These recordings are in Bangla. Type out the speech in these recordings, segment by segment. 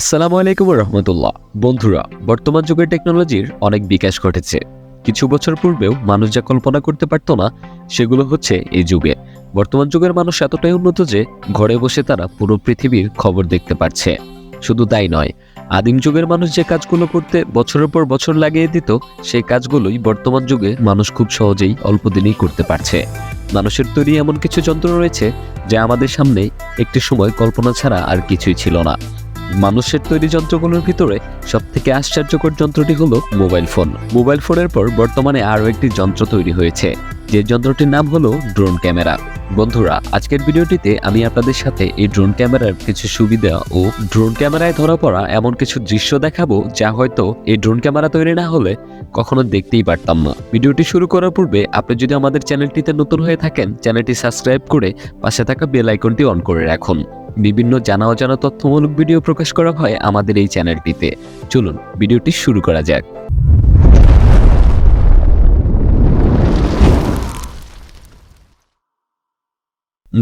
আসসালামু আলাইকুম রহমতুল্লাহ বন্ধুরা, বর্তমান যুগের টেকনোলজির অনেক বিকাশ ঘটেছে। কিছু বছর পূর্বেও মানুষ যা কল্পনা করতে পারত না, সেগুলো হচ্ছে এই যুগে। বর্তমান যুগের মানুষ এতটাই উন্নত যে ঘরে বসে তারা পুরো পৃথিবীর খবর দেখতে পারছে। শুধু তাই নয়, আদিম যুগের মানুষ যে কাজগুলো করতে বছরের পর বছর লাগিয়ে দিত, সেই কাজগুলোই বর্তমান যুগে মানুষ খুব সহজেই অল্প দিনেই করতে পারছে। মানুষের তৈরি এমন কিছু যন্ত্র রয়েছে, যা আমাদের সামনে একটি সময় কল্পনা ছাড়া আর কিছুই ছিল না। মানুষের তৈরি যন্ত্রগুলোর ভিতরে সব থেকে আশ্চর্যকর যন্ত্রটি হলো মোবাইল ফোন। মোবাইল ফোনের পর বর্তমানে আরও একটি যন্ত্র তৈরি হয়েছে। যে যন্ত্রটির নাম হলো ড্রোন ক্যামেরা। বন্ধুরা, আজকের ভিডিওটিতে আমি আপনাদের সাথে এই ড্রোন ক্যামেরার কিছু সুবিধা ও ড্রোন ক্যামেরায় ধরা পড়া এমন কিছু দৃশ্য দেখাবো যা হয়তো এই ড্রোন ক্যামেরা তৈরি না হলে কখনো দেখতেই পারতাম না। ভিডিওটি শুরু করার পূর্বে আপনি যদি আমাদের চ্যানেলটিতে নতুন হয়ে থাকেন, চ্যানেলটি সাবস্ক্রাইব করে পাশে থাকা বেল আইকনটি অন করে রাখুন। বিভিন্ন জানা অজানা তথ্যমূলক ভিডিও প্রকাশ করা হয় আমাদের এই চ্যানেলটিতে। চলুন, ভিডিওটি শুরু করা যাক।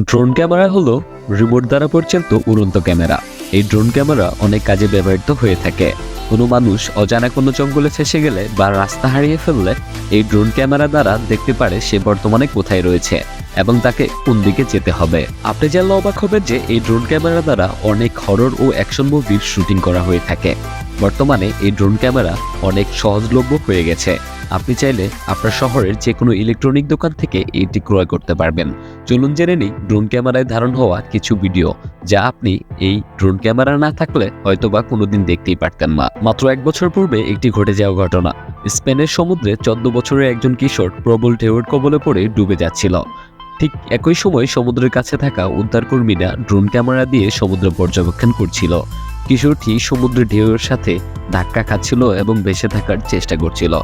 ড্রোন ক্যামেরা হলো রিমোট দ্বারা পরিচালিত উড়ন্ত ক্যামেরা। এই ড্রোন ক্যামেরা অনেক কাজে ব্যবহৃত হয়ে থাকে। কোনো মানুষ অজানা কোনো জঙ্গলে ফেসে গেলে বা রাস্তা হারিয়ে ফেললে এই ড্রোন ক্যামেরা দ্বারা দেখতে পারে সে বর্তমানে কোথায় রয়েছে এবং তাকে কোন দিকে যেতে হবে। আপনি জানলে অবাক হবেন যে এই ড্রোন ক্যামেরা দ্বারা অনেক হরর ও অ্যাকশন মুভির শুটিং করা হয়ে থাকে। বর্তমানে এই ড্রোন ক্যামেরা অনেক সহজলভ্য হয়ে গেছে। আপনি চাইলে আপনার শহরের যে কোনো ইলেকট্রনিক দোকান থেকে এটি ক্রয় করতে পারবেন। চলুন জেনে নিই ড্রোন ক্যামেরায় ধারণ হওয়া কিছু ভিডিও, যা আপনি এই ড্রোন ক্যামেরা না থাকলে হয়তোবা কোনোদিন দেখতেই পারতেন না। মাত্র এক বছর পূর্বে একটি ঘটে যাওয়া ঘটনা। স্পেনের সমুদ্রে চোদ্দ বছরের একজন কিশোর প্রবল ঢেউয়ের কবলে পড়ে ডুবে যাচ্ছিল। ঠিক একই সময় সমুদ্রের কাছে থাকা উদ্ধারকর্মীরা ড্রোন ক্যামেরা দিয়ে সমুদ্র পর্যবেক্ষণ করছিল। কিশোরটি সমুদ্রের ঢেউয়ের সাথে ধাক্কা খাচ্ছিল এবং বেঁচে থাকার চেষ্টা করছিল।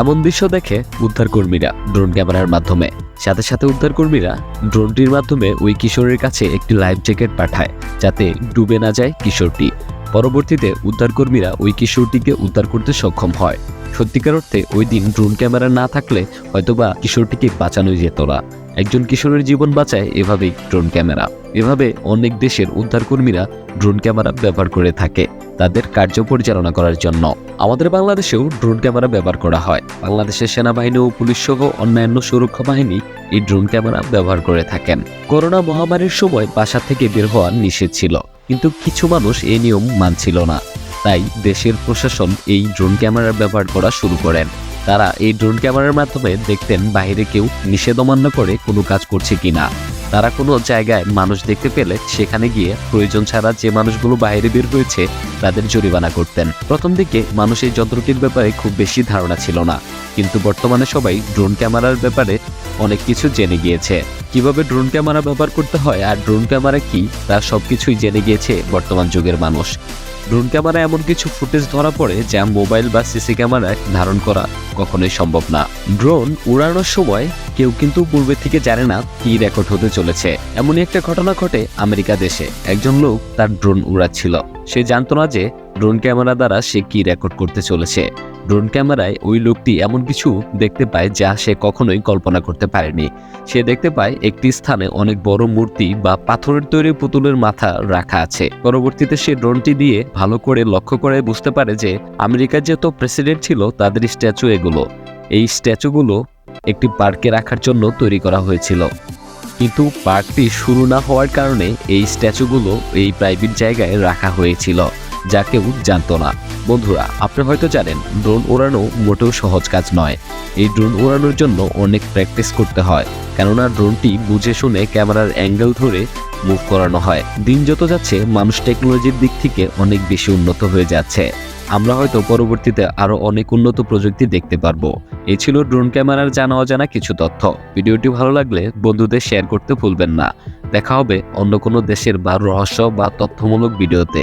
এমন দৃশ্য দেখে উদ্ধারকর্মীরা ড্রোন ক্যামেরার মাধ্যমে। সাথে সাথে উদ্ধারকর্মীরা ড্রোনটির মাধ্যমে ওই কিশোরের কাছে একটি লাইফ জ্যাকেট পাঠায়, যাতে ডুবে না যায় কিশোরটি। পরবর্তীতে উদ্ধারকর্মীরা ওই কিশোরটিকে উদ্ধার করতে সক্ষম হয়। সত্যিকার অর্থে ওই দিন ড্রোন ক্যামেরা না থাকলে হয়তোবা কিশোরটিকে বাঁচানো যেত না। একজন কিশোরের জীবন বাঁচায় এভাবেই ড্রোন ক্যামেরা। এভাবে অনেক দেশের উদ্ধারকর্মীরা ড্রোন ক্যামেরা ব্যবহার করে থাকে। তাদের কার্য পরিচালনা করার জন্য। আমাদের বাংলাদেশেও ড্রোন ক্যামেরা ব্যবহার করা হয়। বাংলাদেশের সেনাবাহিনী ও পুলিশ সহ অন্যান্য সুরক্ষা বাহিনী এই ড্রোন ক্যামেরা ব্যবহার করে থাকেন। করোনা মহামারীর সময় বাসা থেকে বের হওয়া নিষেধ ছিল, কিন্তু কিছু মানুষ এই নিয়ম মানছিল না। তাই দেশের প্রশাসন এই ড্রোন ক্যামেরা ব্যবহার করা শুরু করেন। তারা এই ড্রোন ক্যামেরার মাধ্যমে দেখতেন বাইরে কেউ নিষেধ অমান্য করে কোনো কাজ করছে কিনা। তারা কোনো জায়গায় মানুষ দেখতে পেলে সেখানে গিয়ে প্রয়োজন ছাড়া যে মানুষগুলো বাইরে বের হয়েছে তাদের জরিমানা করতেন। প্রথম দিকে মানুষ এই যন্ত্রটির ব্যাপারে খুব বেশি ধারণা ছিল না। কিন্তু বর্তমানে সবাই ড্রোন ক্যামেরার ব্যাপারে অনেক কিছু জেনে গিয়েছে। কীভাবে ড্রোন ক্যামেরা ব্যবহার করতে হয় আর ড্রোন ক্যামেরা কি, তা সবকিছুই জেনে গিয়েছে বর্তমান যুগের মানুষ। ড্রোন ক্যামেরা এমন কিছু ফুটেজ ধরা পড়ে যা মোবাইল বা সিসি ক্যামেরায় ধারণ করা কখনোই সম্ভব না। ড্রোন উড়ানোর সময় কেউ কিন্তু পূর্বে থেকে জানে না কি রেকর্ড হতে চলেছে। এমনই একটা ঘটনা ঘটে আমেরিকা দেশে। একজন লোক তার ড্রোন উড়াচ্ছিল। সে জানতো না যে ড্রোন ক্যামেরা দ্বারা সে কি রেকর্ড করতে চলেছে। ড্রোন ক্যামেরায় ওই লোকটি এমন কিছু দেখতে পায় যা সে কখনোই কল্পনা করতে পারেনি। সে দেখতে পায় একটি স্থানে অনেক বড় মূর্তি বা পাথরের তৈরি পুতুলের মাথা রাখা আছে। পরবর্তীতে সে ড্রোনটি দিয়ে ভালো করে লক্ষ্য করে বুঝতে পারে যে আমেরিকার যত প্রেসিডেন্ট ছিল, তাদের স্ট্যাচু এগুলো। এই স্ট্যাচুগুলো একটি পার্কে রাখার জন্য তৈরি করা হয়েছিল। কিন্তু পার্কটি শুরু না হওয়ার কারণে এই স্ট্যাচুগুলো এই প্রাইভেট জায়গায় রাখা হয়েছিল। যা কেউ জানতো না। বন্ধুরা আপনি হয়তো জানেন, ড্রোন ওড়ানো মোটেও সহজ কাজ নয়। এই ড্রোন ওড়ানোর জন্য অনেক প্র্যাকটিস করতে হয়, কেননা ড্রোনটি বুঝে শুনে ক্যামেরার অ্যাঙ্গেল ধরে মুভ করানো হয়। দিন যত যাচ্ছে, মানুষ টেকনোলজির দিক থেকে অনেক বেশি উন্নত হয়ে যাচ্ছে। আমরা হয়তো পরবর্তীতে আরও অনেক উন্নত প্রযুক্তি দেখতে পারব। এ ছিল ড্রোন ক্যামেরার জানা অজানা কিছু তথ্য। ভিডিওটি ভালো লাগলে বন্ধুদের শেয়ার করতে ভুলবেন না। দেখা হবে অন্য কোনো দেশের বা রহস্য বা তথ্যমূলক ভিডিওতে।